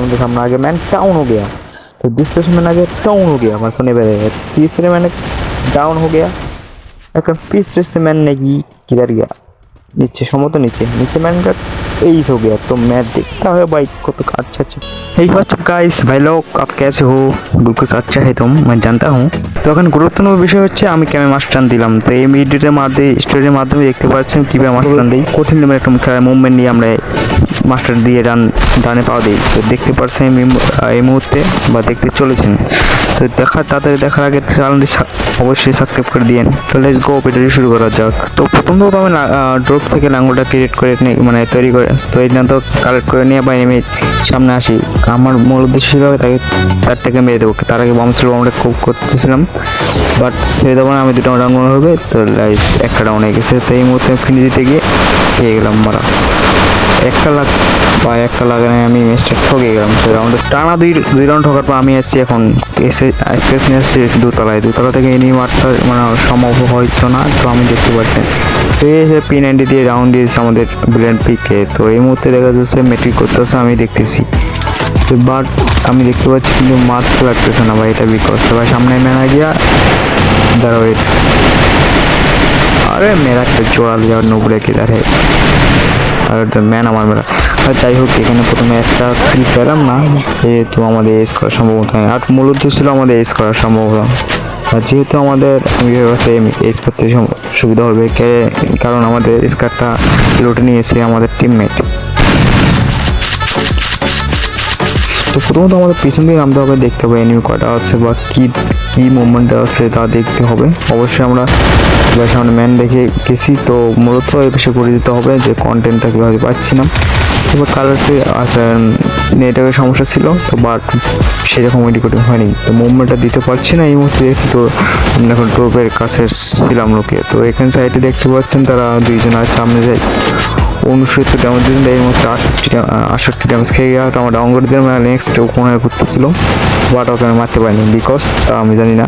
मेरे सामने आ गया मैन डाउन हो गया तो दूसरे से मैंने आ गया डाउन हो गया हमारे सोने पे तीसरे मैंने डाउन हो गया এখন तीसरे से मैंने की किधर गया नीचे সম্ভবত নিচে নিচে मैन का तेईस हो गया तो मैं देखता है भाई को तो अच्छा अच्छा hey what's up guys ভাই লোক आप कैसे हो बिल्कुल अच्छा है तुम मैं जानता हूँ তো এখন গুরুত্বপূর্ণ বিষয় হচ্ছে আমি কেমন মাস্টার দিলাম তো এই ভিডিওটার মাধ্যমে স্টোরির মাধ্যমে দেখতে পাচ্ছেন কীভাবে মাস্টার দিই কঠিন লেভেলের একটা খেলার মুভমেন্ট নিয়ে আমরা মাস্টার দিয়ে রান ডানে পাওয়া দিই তো দেখতে পাচ্ছেন এই মুহূর্তে- এই বা দেখতে চলেছেন। তো দেখা তাড়াতাড়ি দেখার আগে চ্যানেলটি অবশ্যই সাবস্ক্রাইব করে দিয়েন। তো লেটস গো ভিডিওটি শুরু করা যাক। তো প্রথম তো আমি ড্রপ থেকে লাঙ্গলটা ক্রিয়েট করে মানে তৈরি করে তৈরি না তো কালেক্ট করে নিয়ে বা নেমে সামনে আসি। আমার মূল উদ্দেশ্য ছিল তাকে, তার থেকে মেরে দেবো। তার আগে বম ছিল আমরা খুব করতেছিলাম। বাট ছেড়ে দেবো না, আমি দুটো ডাউন হবে। তো একটা ডাউন হয়ে গেছে। তো এই মুহূর্তে ফিনে দিতে গিয়ে পেয়ে গেলাম মারা। একটা লাখ বা একটা লাগানে আমি ম্যাচটা ঠকে গেলাম। তো রাউন্ডে টানা দুই দুই রাউন্ড ঠকার পর আমি এসেছি এখন এসে আজকে নিয়ে এসেছি দুতলায়। দুতলা থেকে এনি মারটা মানে সম্ভব হয়তো না, তো আমি দেখতে পাচ্ছি। তো এসে পি নাইনটি দিয়ে রাউন্ড দিয়েছে আমাদের ব্ল্যান্ড পিকে তো এই মুহূর্তে দেখা যাচ্ছে মেট্রিক করতেছে, আমি দেখতেছি। তো বাট আমি দেখতে পাচ্ছি কিন্তু মাস্ক লাগতেছে না ভাই, এটা বিকজ ভাই সামনে মেনা গিয়া দাঁড়াও আরে মেয়েরা একটা জোড়াল যাওয়ার নুবড়ে কি দাঁড়ায় আর ম্যান আমার মেলা আর যাই হোক, এখানে প্রথমে একটা ফ্রি পেলাম না, যেহেতু আমাদের এস করা সম্ভব নয় আর মূল উদ্দেশ্য ছিল আমাদের এস করা সম্ভব না আর যেহেতু আমাদের এস করতে সুবিধা হবে কারণ আমাদের স্কারটা লুটে নিয়েছে আমাদের টিমমেট তো প্রথমত আমাদের পেছন দিকে নামতে হবে, দেখতে হবে এনিমি কটা আছে বা কী কী মুভমেন্টে আছে তা দেখতে হবে। অবশ্যই আমরা এবার সামনে ম্যান দেখে গেছি, তো মূলত এ বিষয়ে করে দিতে হবে যে কন্টেন্টটা কীভাবে পাচ্ছি না এবার কালারটি নেটওয়ার্কের সমস্যা ছিল, তো বাট সেরকম এডিকোটিং হয়নি। তো মুভমেন্টটা দিতে পারছি না, এই মুহূর্তে দেখছি তো আমরা এখন টোপের কাছে ছিলাম লোকে। তো এখানে সাইডে দেখতে পাচ্ছেন তারা দুইজন আছে, সামনে যায় উনসত্তর ড্যামেজ দিয়েছিল এর মধ্যে আটষট্টি আটষট্টি ড্যামেজ খেয়ে গিয়ে আমার ডাউন করে দিলাম নেক্সট ও কোনায় করতেছিল। বাট ওকে আমি মারতে পারিনি বিকজ তা আমি জানি না।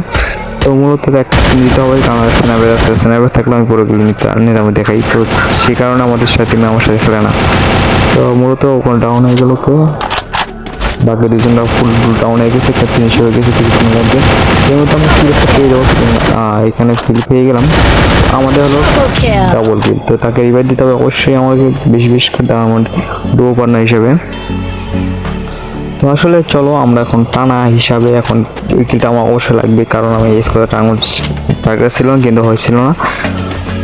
তো মূলত একটা কিনে দিতে হবে, কারণ স্ন্যাপের আছে। স্ন্যাপের থাকলে আমি পুরো কিলো নিতে নিলাম দেখাই। তো সেই কারণে আমাদের সাথে আমার সাথে খেলে না। তো মূলত ওখানে ডাউন হয়ে গেল তো। বাকি দুজনরা ফুল ফুল ডাউন হয়ে গেছে একটা ফিনিশ হয়ে গেছে কিছুক্ষণের মধ্যে। এর মধ্যে আমি একটা পেয়ে যাব এখানে কিল পেয়ে গেলাম। আমাদের হলো ডাবল কিল তো তাকে রিভাইভ দিতে হবে অবশ্যই আমাকে বেশি বেশি করে ডায়মন্ড ডুবো পার্টনার হিসেবে। তো আসলে চলো আমরা এখন টানা হিসাবে এখন ওই কিলটা আমার অবশ্যই লাগবে কারণ আমি এই স্কোয়ার টাঙানোর টার্গেট ছিল না কিন্তু হয়েছিল না।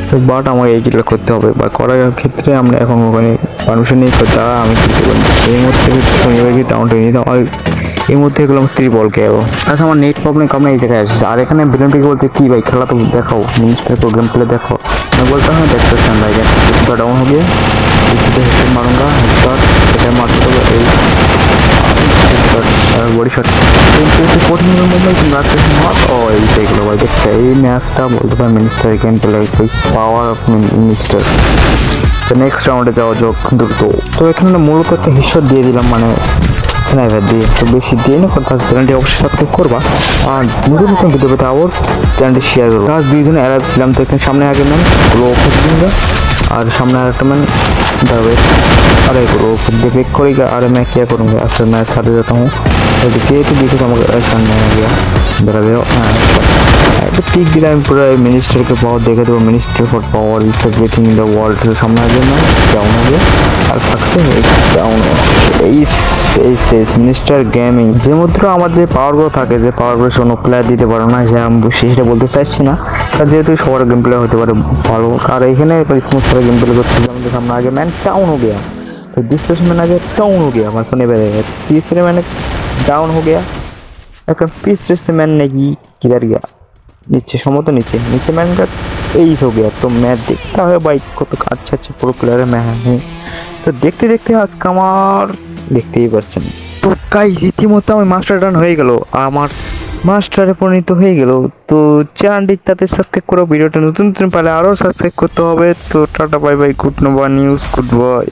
তো বাট আমাকে এই কিলটা করতে হবে বা করার ক্ষেত্রে আমরা এখন ওখানে পারমিশন নিয়ে দ্বারা আমি কিনতে এই মুহূর্তে নিয়ে দাও আর এর মধ্যে এগুলো থ্রি বল আচ্ছা আমার নেট প্রবলেম কারণে এই জায়গায়। আসছে আর এখানে বিলম্বিকে বলতে কি ভাই, খেলা তো দেখাও। মিনিস্টার প্রোগ্রাম খেলে দেখো আমি বলতে হয় হ্যাঁ, দেখতেছেন ভাই, দেখতে ডাউন হবে। হেডশট মারুঙ্গা হেডশট এটা মারতে হবে এই। ম্যাচটা বলতে পারেন minister game play power of minister তো নেক্সট রাউন্ডে যাওয়া যাক, দ্রুত। তো এখানে মূলত একটা হিসর দিয়ে দিলাম মানে স্নাইপার দিয়ে তো বেশি দিয়ে না কথা চ্যানেলটি অবশ্যই সাবস্ক্রাইব করবা আর নতুন নতুন ভিডিও পেতে আবার চ্যানেলটি শেয়ার করবো আজ দুইজনে অ্যালাইভ ছিলাম তো এখানে সামনে আগে ম্যান গ্লো খুঁজবে আর সামনে আরেকটা ম্যান দাঁড়াবে अरे ब्रो ब्रेक करेगा अरे मैं क्या करूँगा असल मैं साथ जाता हूँ तो देखिए तो देखो तो আমাকে সামনে आ गया ধরা দেও হ্যাঁ একটা পিক দিলে আমি পুরো মিনিস্টারকে পাওয়ার দেখে দেবো minister for power is everything in the world সামনে আসবে না ডাউন হবে আর থাকছে ডাউন এই এই শেষ মিনিস্টার গেমিং যে মুদ্র আমার যে পাওয়ারগুলো থাকে যে পাওয়ারগুলো অন্য প্লেয়ার দিতে পারো না সে আমি সেটা বলতে চাইছি না কারণ যেহেতু সবার গেম প্লে হতে পারে ভালো আর এখানে স্মুথ করে গেম প্লে করতে আমাদের সামনে আগে ম্যান ডাউন हो गया तो दूसरे से मैंने आगे डाउन हो गया हमारे सोने पे रहेगा तीसरे मैंने डाउन हो गया এখন तीसरे से मैंने की किधर गया नीचे সম্ভবত নিচে নিচে मैंने का तेईस हो गया तो मैं देखता है भाई কত अच्छा अच्छा प्रो प्लेयर है मैं हूँ তো দেখতে দেখতে আজকে আমার দেখতেই পারছেন তো গাইস ইতিমধ্যে আমার মাস্টার ডান হয়ে গেল আমার মাস্টারে পরিণত হয়ে গেল তো চ্যানেলটি তাতে সাবস্ক্রাইব করো ভিডিওটা নতুন নতুন পেলে আরও সাবস্ক্রাইব করতে হবে তো টাটা বাই বাই গুড নোবা নিউজ গুড বাই